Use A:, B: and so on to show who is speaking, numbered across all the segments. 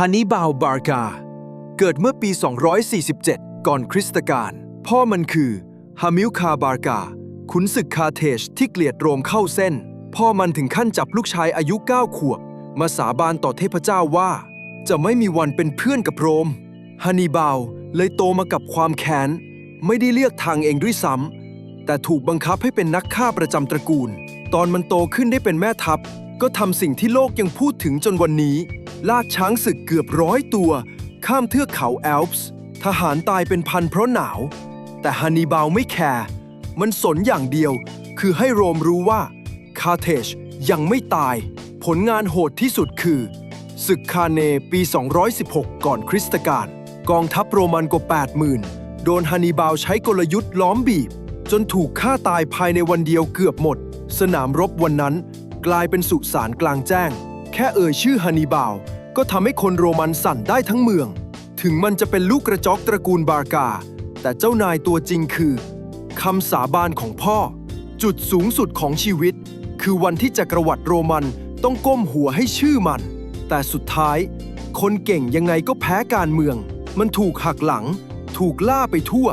A: ฮันนีบาลบาร์กา เกิดเมื่อปี 247 ก่อนคริสตกาล พ่อมันคือฮามิลคาบาร์กา ขุนศึกคาเทชที่เกลียดโรมเข้าเส้น พ่อมันถึงขั้นจับลูกชายอายุ 9 ขวบ มาสาบานต่อเทพเจ้าว่า จะไม่มีวันเป็นเพื่อนกับโรมฮันนีบาลเลยโตมากับความแค้น ไม่ได้เลือกทางเองด้วยซ้ำแต่ถูกบังคับให้เป็นนักฆ่าประจำตระกูล ตอนมันโตขึ้นได้เป็นแม่ทัพ ก็ทำสิ่งที่โลกยังพูดถึงจนวันนี้ ลากช้างศึกเกือบร้อยตัว ข้ามเทือกเขาแอลป์ ทหารตายเป็นพันเพราะหนาว แต่ฮันนีบาลไม่แคร์ มันสนอย่างเดียว คือให้โรมรู้ว่า คาเทชยังไม่ตาย ผลงานโหดที่สุดคือ ศึกคาเนปี 216 ก่อนคริสตกาล กองทัพโรมันกว่า80,000 โดนฮันนีบาลใช้กลยุทธ์ล้อมบีบ จนถูกฆ่าตายภายในวันเดียวเกือบหมด สนามรบวันนั้น กลายเป็นสุสานกลางแจ้ง ค่เอ่ยชื่อฮันนีบาลก็ทำให้คนโรมันสั่นได้ทั้งเมือง ถึงมันจะเป็นลูกกระจอกตระกูลบาร์กา แต่เจ้านายตัวจริงคือคำสาบานของพ่อ จุดสูงสุดของชีวิต คือวันที่จักรวรรดิโรมันต้องก้มหัวให้ชื่อมัน แต่สุดท้าย คนเก่งยังไงก็แพ้การเมือง มันถูกหักหลัง ถูกล่าไปทั่ว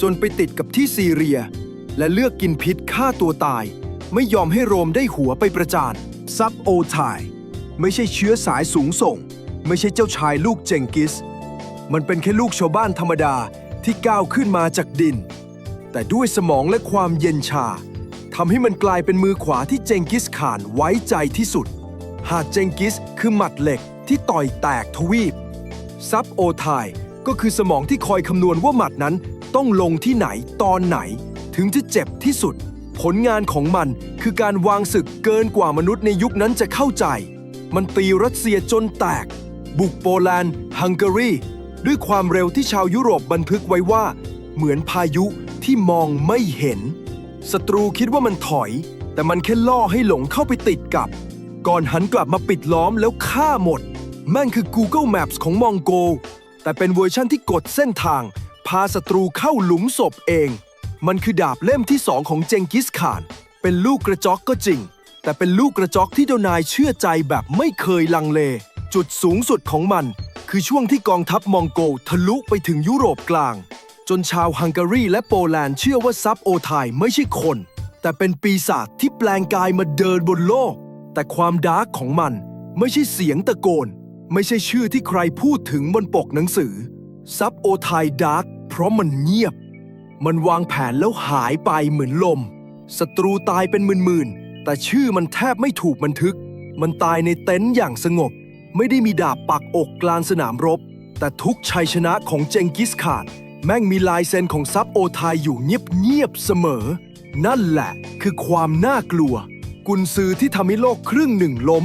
A: จนไปติดกับที่ซีเรีย และเลือกกินพิษฆ่าตัวตาย ไม่ยอมให้โรมได้หัวไปประจานซับโอไทย ไม่ใช่เชื้อสายสูงส่ง ไม่ใช่เจ้าชายลูกเจงกิส มันเป็นแค่ลูกชาวบ้านธรรมดาที่ก้าวขึ้นมาจากดิน แต่ด้วยสมองและความเย็นชาทำให้มันกลายเป็นมือขวาที่เจงกิสข่านไว้ใจที่สุด หากเจงกิสคือหมัดเหล็กที่ต่อยแตกทวีป ซับโอไทยก็คือสมองที่คอยคำนวณว่าหมัดนั้นต้องลงที่ไหนตอนไหน ถึงจะเจ็บที่สุด ผลงานของมันคือการวางศึกเกินกว่ามนุษย์ในยุคนั้นจะเข้าใจ มันตีรัสเซียจนแตก บุกโปแลนด์ฮังการี ด้วยความเร็วที่ชาวยุโรปบันทึกไว้ว่า เหมือนพายุที่มองไม่เห็นศัตรูคิดว่ามันถอย แต่มันแค่ล่อให้หลงเข้าไปติดกับ ก่อนหันกลับมาปิดล้อมแล้วฆ่าหมด แม่งคือ Google Maps ของมองโก แต่เป็นเวอร์ชั่นที่กดเส้นทาง พาศัตรูเข้าหลุมศพเอง มันคือดาบเล่มที่สองของเจงกิสข่าน เป็นลูกกระจอกก็จริง แต่เป็นลูกกระจอกที่เจ้านายเชื่อใจแบบไม่เคยลังเล จุดสูงสุดของมัน คือช่วงที่กองทัพมองโกลทะลุไปถึงยุโรปกลาง จนชาวฮังการีและโปแลนด์เชื่อว่าซับโอไทยไม่ใช่คน แต่เป็นปีศาจที่แปลงกายมาเดินบนโลก แต่ความดาร์กของมันไม่ใช่เสียงตะโกน ไม่ใช่ชื่อที่ใครพูดถึงบนปกหนังสือ ซับโอไทยดาร์กเพราะมันเงียบ มันวางแผนแล้วหายไปเหมือนลมศัตรูตายเป็นหมื่นๆ แต่ชื่อมันแทบไม่ถูกบันทึก มันตายในเต็นท์อย่างสงบ ไม่ได้มีดาบปักอกกลางสนามรบ แต่ทุกชัยชนะของเจงกิสข่าน แม่งมีลายเซ็นของซับโอไทยอยู่เงียบๆเสมอ นั่นแหละคือความน่ากลัว กุนซือที่ทำให้โลกครึ่งหนึ่งล้ม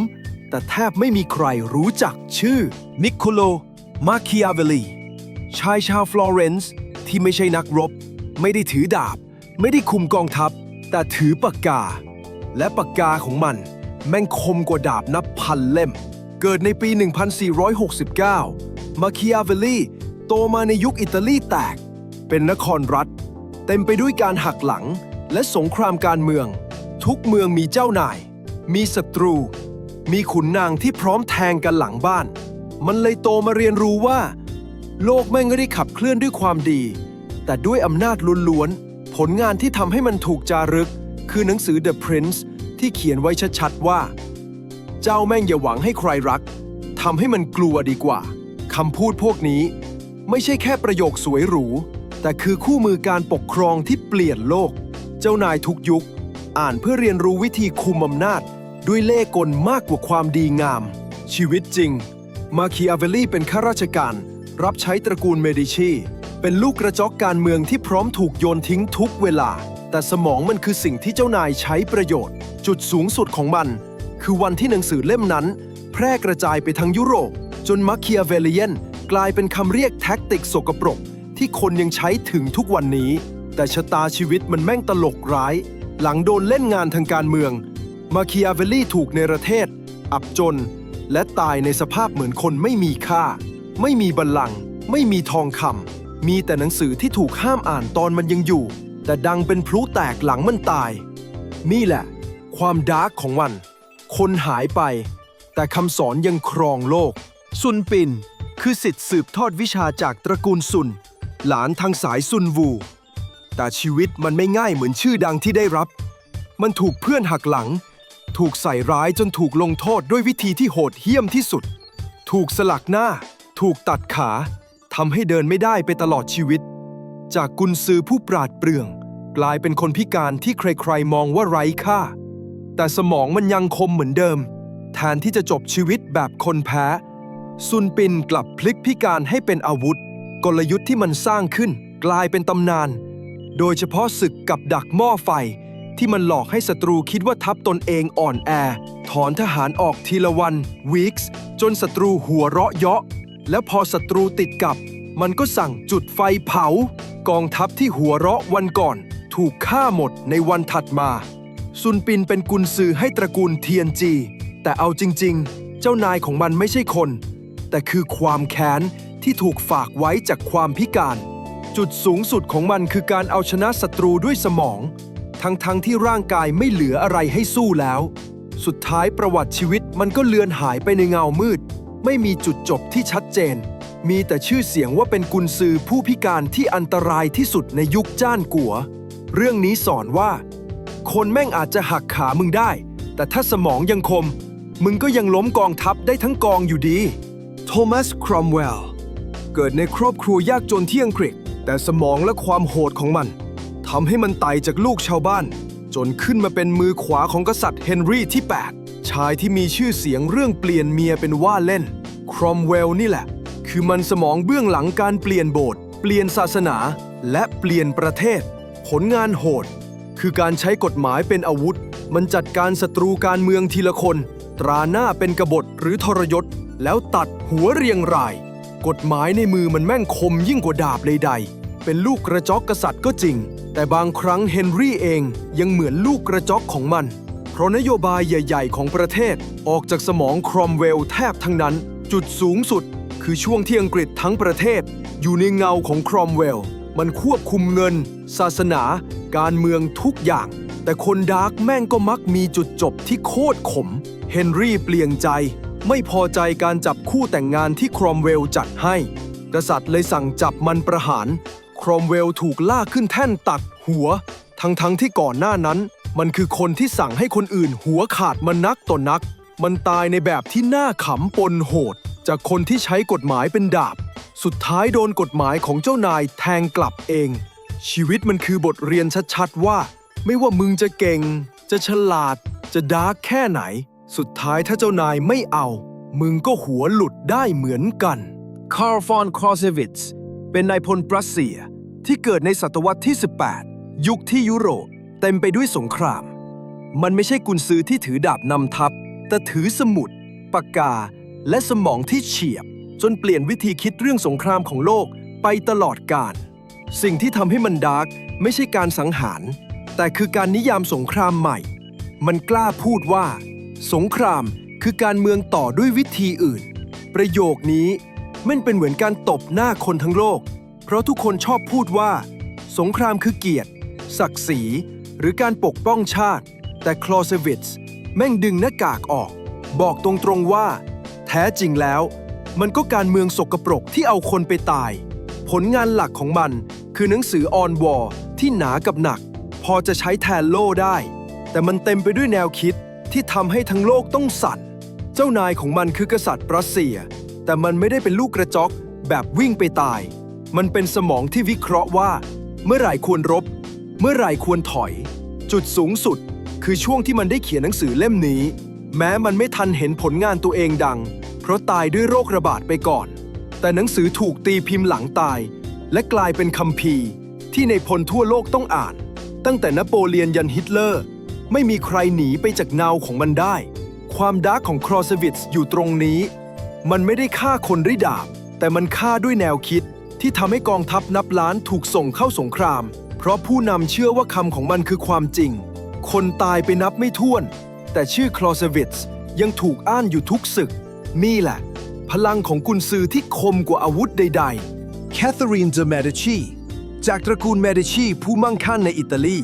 A: แต่แทบไม่มีใครรู้จักชื่อนิโคโลมาคิอาเวลีชายชาวฟลอเรนซ์ที่ไม่ใช่นักรบ ไม่ได้ถือดาบ ไม่ได้คุมกองทัพ แต่ถือปากกา และปากกาของมัน แม่งคมกว่าดาบนับพันเล่ม เกิดในปี 1469 มาคิอาเวลลีโตมาในยุคอิตาลีแตก เป็นนครรัฐ เต็มไปด้วยการหักหลังและสงครามการเมือง ทุกเมืองมีเจ้านาย มีศัตรู มีขุนนางที่พร้อมแทงกันหลังบ้าน มันเลยโตมาเรียนรู้ว่า โลกแม่งไม่ได้ขับเคลื่อนด้วยความดี แต่ด้วยอำนาจล้วนๆผลงานที่ทำให้มันถูกจารึก คือหนังสือ The Prince ที่เขียนไว้ชัดๆว่า เจ้าแม่งอย่าหวังให้ใครรักทำให้มันกลัวดีกว่าคำพูดพวกนี้ ไม่ใช่แค่ประโยคสวยหรู แต่คือคู่มือการปกครองที่เปลี่ยนโลก เจ้านายทุกยุค อ่านเพื่อเรียนรู้วิธีคุมอำนาจ ด้วยเล่กลมากกว่าความดีงาม ชีวิตจริง มาคิอาเวลลี่เป็นข้าราชการ รับใช้ตระกูลเมดิชี เป็นลูกกระจอกการเมืองที่พร้อมถูกโยนทิ้งทุกเวลา แต่สมองมันคือสิ่งที่เจ้านายใช้ประโยชน์ จุดสูงสุดของมัน คือวันที่หนังสือเล่มนั้น แพร่กระจายไปทั้งยุโรป จนมาคิอาเวเลียนกลายเป็นคำเรียกแท็กติกสกปรก ที่คนยังใช้ถึงทุกวันนี้ แต่ชะตาชีวิตมันแม่งตลกร้าย หลังโดนเล่นงานทางการเมืองมาคิอาเวลลี่ถูกเนประเทศ อับจน และตายในสภาพเหมือนคนไม่มีค่า ไม่มีบัลลังก์ไม่มีทองคำมีแต่หนังสือที่ถูกห้ามอ่านตอนมันยังอยู่ แต่ดังเป็นพลุแตกหลังมันตาย นี่แหละ ความดาร์กของมัน คนหายไป แต่คำสอนยังครองโลก ซุนปิน คือสิทธิ์สืบทอดวิชาจากตระกูลซุน หลานทางสายซุนวู แต่ชีวิตมันไม่ง่ายเหมือนชื่อดังที่ได้รับ มันถูกเพื่อนหักหลัง ถูกใส่ร้ายจนถูกลงโทษด้วยวิธีที่โหดเหี้ยมที่สุด ถูกสลักหน้า ถูกตัดขาทำให้เดินไม่ได้ไปตลอดชีวิต จากกุนซือผู้ปราดเปรื่อง กลายเป็นคนพิการที่ใครๆมองว่าไร้ค่า แต่สมองมันยังคมเหมือนเดิม แทนที่จะจบชีวิตแบบคนแพ้ ซุนปินกลับพลิกพิการให้เป็นอาวุธ กลยุทธ์ที่มันสร้างขึ้น กลายเป็นตำนาน โดยเฉพาะศึกกับดักหม้อไฟ ที่มันหลอกให้ศัตรูคิดว่าทัพตนเองอ่อนแอ ถอนทหารออกทีละวันวีคส์จนศัตรูหัวเราะเยาะ แล้วพอศัตรูติดกับ มันก็สั่งจุดไฟเผา กองทัพที่หัวเราะวันก่อน ถูกฆ่าหมดในวันถัดมา ซุนปินเป็นกุนซือให้ตระกูลเทียนจี แต่เอาจริง ๆ เจ้านายของมันไม่ใช่คน แต่คือความแค้นที่ถูกฝากไว้จากความพิการ จุดสูงสุดของมันคือการเอาชนะศัตรูด้วยสมอง ทั้งๆทที่ร่างกายไม่เหลืออะไรให้สู้แล้ว สุดท้ายประวัติชีวิตมันก็เลือนหายไปในเงามืด ไม่มีจุดจบที่ชัดเจน มีแต่ชื่อเสียงว่าเป็นกุนซือผู้พิการที่อันตรายที่สุดในยุคจ้านกัว เรื่องนี้สอนว่า คนแม่งอาจจะหักขามึงได้ แต่ถ้าสมองยังคม มึงก็ยังล้มกองทัพได้ทั้งกองอยู่ดี โทมัสครอมเวลเกิดในครอบครัวยากจนที่อังกฤษ แต่สมองและความโหดของมันทำให้มันไต่จากลูกชาวบ้าน จนขึ้นมาเป็นมือขวาของกษัตริย์เฮนรี่ที่ 8 ชายที่มีชื่อเสียงเรื่องเปลี่ยนเมียเป็นว่าเล่น ครอมเวลนี่แหละ คือมันสมองเบื้องหลังการเปลี่ยนโบสถ์เปลี่ยนศาสนา และเปลี่ยนประเทศ ผลงานโหด คือการใช้กฎหมายเป็นอาวุธ มันจัดการศัตรูการเมืองทีละคน ตราหน้าเป็นกบฏหรือทรยศ แล้วตัดหัวเรียงราย กฎหมายในมือมันแม่งคมยิ่งกว่าดาบใดๆ เป็นลูกกระจอกกษัตริย์ก็จริง แต่บางครั้งเฮนรี่เองยังเหมือนลูกกระจอกของมัน เพราะนโยบายใหญ่ ๆ ของประเทศออกจากสมองครอมเวลแทบทั้งนั้น จุดสูงสุด คือช่วงที่อังกฤษทั้งประเทศ อยู่ในเงาของครอมเวลมันควบคุมเงิน ศาสนา การเมืองทุกอย่าง แต่คนดาร์กแม่งก็มักมีจุดจบที่โคตรขม เฮนรี่เปลี่ยนใจ ไม่พอใจการจับคู่แต่งงานที่ครอมเวลจัดให้ กษัตริย์เลยสั่งจับมันประหาร ครอมเวลถูกล่าขึ้นแท่นตัดหัว ทั้งๆทที่ก่อนหน้านั้น มันคือคนที่สั่งให้คนอื่นหัวขาดมันนักต่อนนัก มันตายในแบบที่น่าขำปนโหด จากคนที่ใช้กฎหมายเป็นดาบ สุดท้ายโดนกฎหมายของเจ้านายแทงกลับเอง ชีวิตมันคือบทเรียนชัดๆว่า ไม่ว่ามึงจะเก่ง จะฉลาด จะดาร์กแค่ไหน สุดท้ายถ้าเจ้านายไม่เอา มึงก็หัวหลุดได้เหมือนกันคาร์ลฟอนครอเซวิตส์เป็นนายพลปรัสเซียที่เกิดในศตวรรษที่ 18 ยุคที่ยุโรปเต็มไปด้วยสงคราม มันไม่ใช่กุนซือที่ถือดาบนำทัพ แต่ถือสมุด ปากกา และสมองที่เฉียบ จนเปลี่ยนวิธีคิดเรื่องสงครามของโลกไปตลอดกาลสิ่งที่ทำให้มันดาร์กไม่ใช่การสังหาร แต่คือการนิยามสงครามใหม่ มันกล้าพูดว่า สงครามคือการเมืองต่อด้วยวิธีอื่น ประโยคนี้มันเป็นเหมือนการตบหน้าคนทั้งโลก เพราะทุกคนชอบพูดว่า สงครามคือเกียรติ ศักดิ์ศรี หรือการปกป้องชาติ แต่คลอเซวิตส์แม่งดึงหน้ากากออก บอกตรงๆว่า แท้จริงแล้ว มันก็การเมืองสกปรกที่เอาคนไปตาย ผลงานหลักของมันคือหนังสือออนวอร์ที่หนากับหนัก พอจะใช้แทนโล่ได้ แต่มันเต็มไปด้วยแนวคิดที่ทำให้ทั้งโลกต้องสั่น เจ้านายของมันคือกษัตริย์รัสเซีย แต่มันไม่ได้เป็นลูกกระจอกแบบวิ่งไปตาย มันเป็นสมองที่วิเคราะห์ว่า เมื่อไหร่ควรรบ เมื่อไหร่ควรถอย จุดสูงสุด คือช่วงที่มันได้เขียนหนังสือเล่มนี้ แม้มันไม่ทันเห็นผลงานตัวเองดัง เพราะตายด้วยโรคระบาดไปก่อน แต่หนังสือถูกตีพิมพ์หลังตาย และกลายเป็นคัมภีร์ ที่ในพลทั่วโลกต้องอ่าน ตั้งแต่นโปเลียนยันฮิตเลอร์ ไม่มีใครหนีไปจากเงาของมันได้ ความดาร์กของครอสวิตส์อยู่ตรงนี้ มันไม่ได้ฆ่าคนด้วยดาบ แต่มันฆ่าด้วยแนวคิด ที่ทำให้กองทัพนับล้านถูกส่งเข้าสงคราม เพราะผู้นำเชื่อว่าคำของมันคือความจริง คนตายไปนับไม่ถ้วน แต่ชื่อคลอเซวิตส์ยังถูกอ้านอยู่ทุกศึก นี่แหละ พลังของกุนซือที่คมกว่าอาวุธใด ๆ แคทเธอรีนเดอเมดิชีจากตระกูลเมดิชีผู้มั่งคั่งในอิตาลี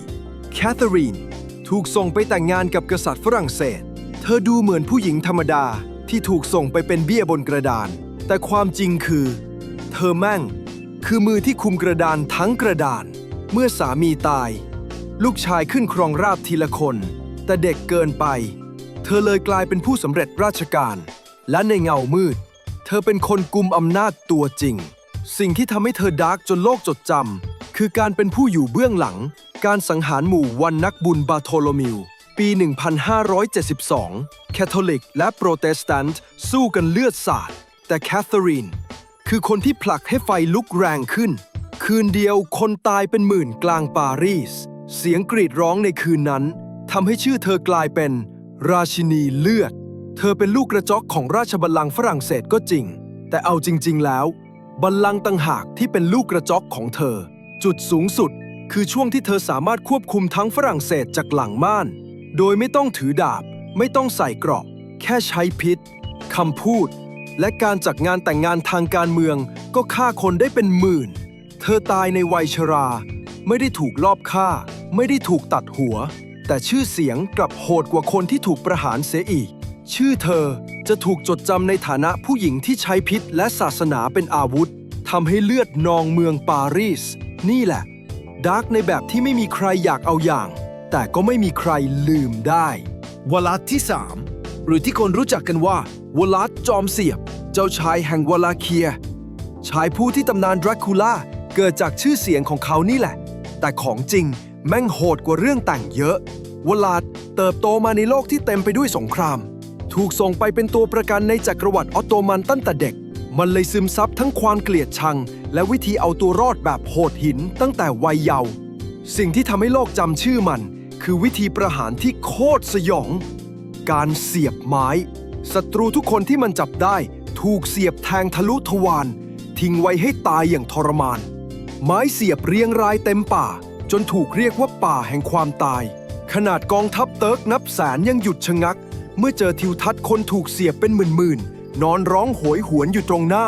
A: แคทเธอรีนถูกส่งไปแต่งงานกับกษัตริย์ฝรั่งเศส เธอดูเหมือนผู้หญิงธรรมดาที่ถูกส่งไปเป็นเบี้ยบนกระดาน แต่ความจริงคือ เธอแม่ง คือมือที่คุมกระดานทั้งกระดาน เมื่อสามีตาย ลูกชายขึ้นครองราบทีละคน แต่เด็กเกินไป เธอเลยกลายเป็นผู้สำเร็จราชการ และในเงามืด เธอเป็นคนกุมอำนาจตัวจริง สิ่งที่ทำให้เธอดาร์กจนโลกจดจำคือการเป็นผู้อยู่เบื้องหลัง การสังหารหมู่วันนักบุญบาโทโลมิว ปี 1572 แคทอลิกและโปรเตสแตนต์สู้กันเลือดสาด แต่แคทเธอรีนคือคนที่ผลักให้ไฟลุกแรงขึ้น คืนเดียวคนตายเป็นหมื่นกลางปารีส เสียงกรีดร้องในคืนนั้น ทำให้ชื่อเธอกลายเป็น ราชินีเลือด เธอเป็นลูกกระจอกของราชบัลลังก์ฝรั่งเศสก็จริง แต่เอาจริง ๆ แล้ว บัลลังก์ต่างหากที่เป็นลูกกระจอกของเธอ จุดสูงสุด คือช่วงที่เธอสามารถควบคุมทั้งฝรั่งเศสจากหลังม่าน โดยไม่ต้องถือดาบ ไม่ต้องใส่เกราะ แค่ใช้พิษคำพูด และการจัดงานแต่งงานทางการเมืองก็ฆ่าคนได้เป็นหมื่น เธอตายในวัยชรา ไม่ได้ถูกลอบฆ่า ไม่ได้ถูกตัดหัว แต่ชื่อเสียงกลับโหดกว่าคนที่ถูกประหารเสียอีก ชื่อเธอจะถูกจดจำในฐานะผู้หญิงที่ใช้พิษและศาสนาเป็นอาวุธทำให้เลือดนองเมืองปารีส นี่แหละดาร์กในแบบที่ไม่มีใครอยากเอาอย่าง แต่ก็ไม่มีใครลืมได้วลาดที่ 3 หรือที่คนรู้จักกันว่าวลาดจอมเสียบ เจ้าชายแห่งวลาเคีย ชายผู้ที่ตำนานดราคูล่าเกิดจากชื่อเสียงของเขานี่แหละ แต่ของจริง แม่งโหดกว่าเรื่องแต่งเยอะ วลาดเติบโตมาในโลกที่เต็มไปด้วยสงคราม ถูกส่งไปเป็นตัวประกันในจักรวรรดิออตโตมันตั้งแต่เด็ก มันเลยซึมซับทั้งความเกลียดชัง และวิธีเอาตัวรอดแบบโหดหินตั้งแต่วัยเยาว์ สิ่งที่ทำให้โลกจำชื่อมัน คือวิธีประหารที่โคตรสยอง การเสียบไม้ ศัตรูทุกคนที่มันจับได้ ถูกเสียบแทงทะลุทวาร ทิ้งไว้ให้ตายอย่างทรมาน ไม้เสียบเรียงรายเต็มป่า จนถูกเรียกว่าป่าแห่งความตาย ขนาดกองทัพเติร์กนับแสนยังหยุดชะงัก เมื่อเจอทิวทัศน์คนถูกเสียบเป็นหมื่นๆ นอนร้องโหยหวนอยู่ตรงหน้า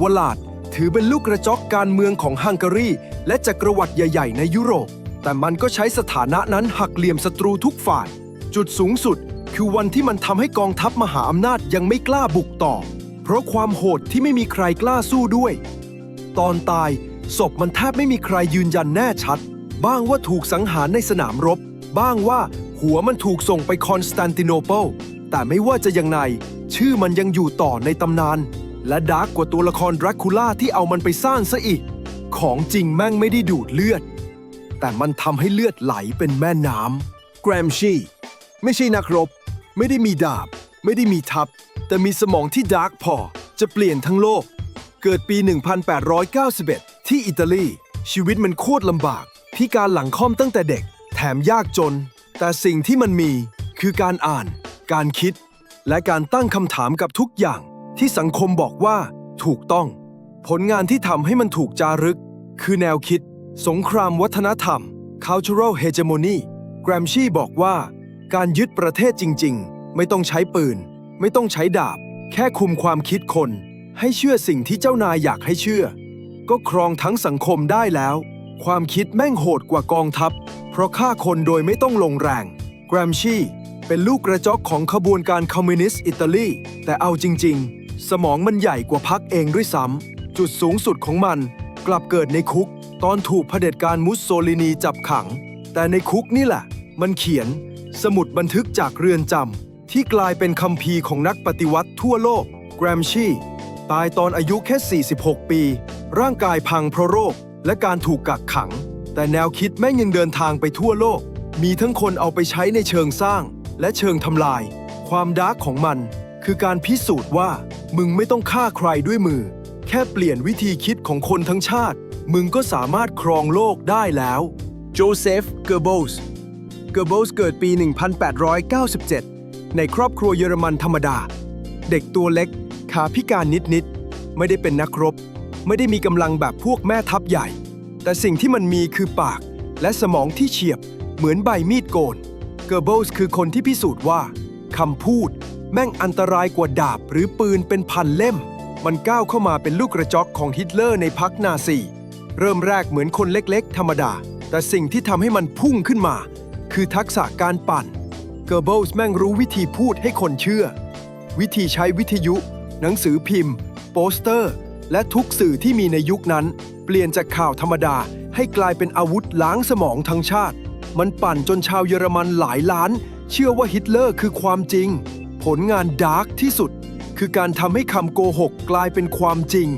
A: วลาดถือเป็นลูกกระจอกการเมืองของฮังการี และจักรวรรดิใหญ่ ๆ ในยุโรป แต่มันก็ใช้สถานะนั้นหักเหลี่ยมศัตรูทุกฝ่าย จุดสูงสุดคือวันที่มันทำให้กองทัพมหาอำนาจยังไม่กล้าบุกต่อ เพราะความโหดที่ไม่มีใครกล้าสู้ด้วย ตอนตายศพมันแทบไม่มีใครยืนยันแน่ชัด บ้างว่าถูกสังหารในสนามรบ บ้างว่าหัวมันถูกส่งไปคอนสแตนติโนเปิลแต่ไม่ว่าจะยังไงชื่อมันยังอยู่ต่อในตำนาน และดาร์กกว่าตัวละครดราคูล่าที่เอามันไปสร้างซะอีก ของจริงแม่งไม่ได้ดูดเลือด แต่มันทำให้เลือดไหลเป็นแม่น้ำแกรมชีไม่ใช่นักรบ ไม่ได้มีดาบ ไม่ได้มีทัพ แต่มีสมองที่ดาร์กพอ จะเปลี่ยนทั้งโลก เกิดปี 1891 ที่อิตาลี ชีวิตมันโคตรลำบาก พิการหลังค่อมตั้งแต่เด็ก แถมยากจน แต่สิ่งที่มันมีคือการอ่าน การคิด และการตั้งคำถามกับทุกอย่างที่สังคมบอกว่าถูกต้อง ผลงานที่ทำให้มันถูกจารึก คือแนวคิด สงครามวัฒนธรรม cultural hegemony แกรมชีบอกว่า การยึดประเทศจริง ๆ ไม่ต้องใช้ปืน ไม่ต้องใช้ดาบ แค่คุมความคิดคน ให้เชื่อสิ่งที่เจ้านายอยากให้เชื่อ ก็ครองทั้งสังคมได้แล้ว ความคิดแม่งโหดกว่ากองทัพ เพราะฆ่าคนโดยไม่ต้องลงแรง แกรมชีเป็นลูกกระจอกของขบวนการคอมมิวนิสต์อิตาลี แต่เอาจริง ๆ สมองมันใหญ่กว่าพักเองด้วยซ้ำ จุดสูงสุดของมัน กลับเกิดในคุก ตอนถูกเผด็จการมุสโซลินีจับขัง แต่ในคุกนี่แหละ มันเขียน สมุดบันทึกจากเรือนจำที่กลายเป็นคัมภีร์ของนักปฏิวัติทั่วโลก แกรมชีตายตอนอายุแค่ 46 ปี ร่างกายพังเพราะโรค และการถูกกักขัง แต่แนวคิดแม่งยังเดินทางไปทั่วโลก มีทั้งคนเอาไปใช้ในเชิงสร้าง และเชิงทำลาย ความดาร์กของมัน คือการพิสูจน์ว่า มึงไม่ต้องฆ่าใครด้วยมือ แค่เปลี่ยนวิธีคิดของคนทั้งชาติ มึงก็สามารถครองโลกได้แล้วโจเซฟเกอร์โบสเกอร์โบสเกิดปี 1897 ในครอบครัวเยอรมันธรรมดา เด็กตัวเล็ก ขาพิการนิดๆ ไม่ได้เป็นนักรบ ไม่ได้มีกำลังแบบพวกแม่ทัพใหญ่ แต่สิ่งที่มันมีคือปากและสมองที่เฉียบ เหมือนใบมีดโกน เกอร์โบส์คือคนที่พิสูจน์ว่าคำพูด แม่งอันตรายกว่าดาบหรือปืนเป็นพันเล่ม มันก้าวเข้ามาเป็นลูกกระจอกของฮิตเลอร์ในพรรคนาซี เริ่มแรกเหมือนคนเล็กๆ ธรรมดา แต่สิ่งที่ทำให้มันพุ่งขึ้นมา คือทักษะการปั่น เกอร์เบิลส์แม่งรู้วิธีพูดให้คนเชื่อ วิธีใช้วิทยุ หนังสือพิมพ์ โปสเตอร์ และทุกสื่อที่มีในยุคนั้น เปลี่ยนจากข่าวธรรมดาให้กลายเป็นอาวุธล้างสมองทั้งชาติ มันปั่นจนชาวเยอรมันหลายล้าน เชื่อว่าฮิตเลอร์คือความจริง ผลงานดาร์กที่สุด คือการทำให้คำโกหกกลายเป็นความจริง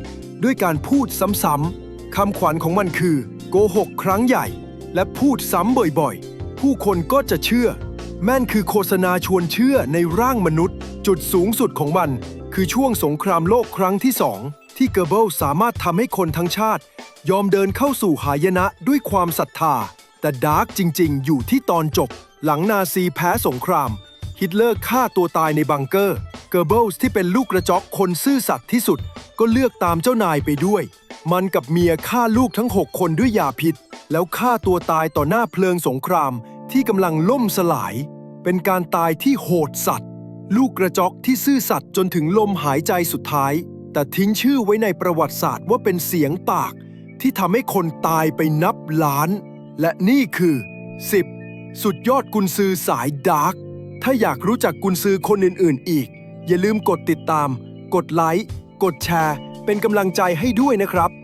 A: ด้วยการพูดซ้ำๆคำขวัญของมันคือ โกหกครั้งใหญ่ และพูดซ้ำบ่อยๆ ผู้คนก็จะเชื่อ แม่นคือโฆษณาชวนเชื่อในร่างมนุษย์ จุดสูงสุดของมัน คือช่วงสงครามโลกครั้งที่สอง ที่เกอร์เบิลสามารถทำให้คนทั้งชาติ ยอมเดินเข้าสู่หายนะด้วยความศรัทธา แต่ดาร์กจริง ๆ อยู่ที่ตอนจบ หลังนาซีแพ้สงคราม ฮิตเลอร์ฆ่าตัวตายในบังเกอร์ เกอร์เบิลส์ที่เป็นลูกกระจอกคนซื่อสัตย์ที่สุด ก็เลือกตามเจ้านายไปด้วย มันกับเมียฆ่าลูกทั้ง 6 คนด้วยยาพิษ แล้วฆ่าตัวตายต่อหน้าเพลิงสงครามที่กำลังล่มสลาย เป็นการตายที่โหดสัตว์ ลูกกระจอกที่ซื่อสัตย์จนถึงลมหายใจสุดท้าย แต่ทิ้งชื่อไว้ในประวัติศาสตร์ว่าเป็นเสียงปาก ที่ทำให้คนตายไปนับล้าน และนี่คือ 10 สุดยอดกุนซือสายดาร์กถ้าอยากรู้จักกุนซือคนอื่น ๆ อีก อย่าลืมกดติดตาม กดไลค์ กดแชร์ เป็นกำลังใจให้ด้วยนะครับ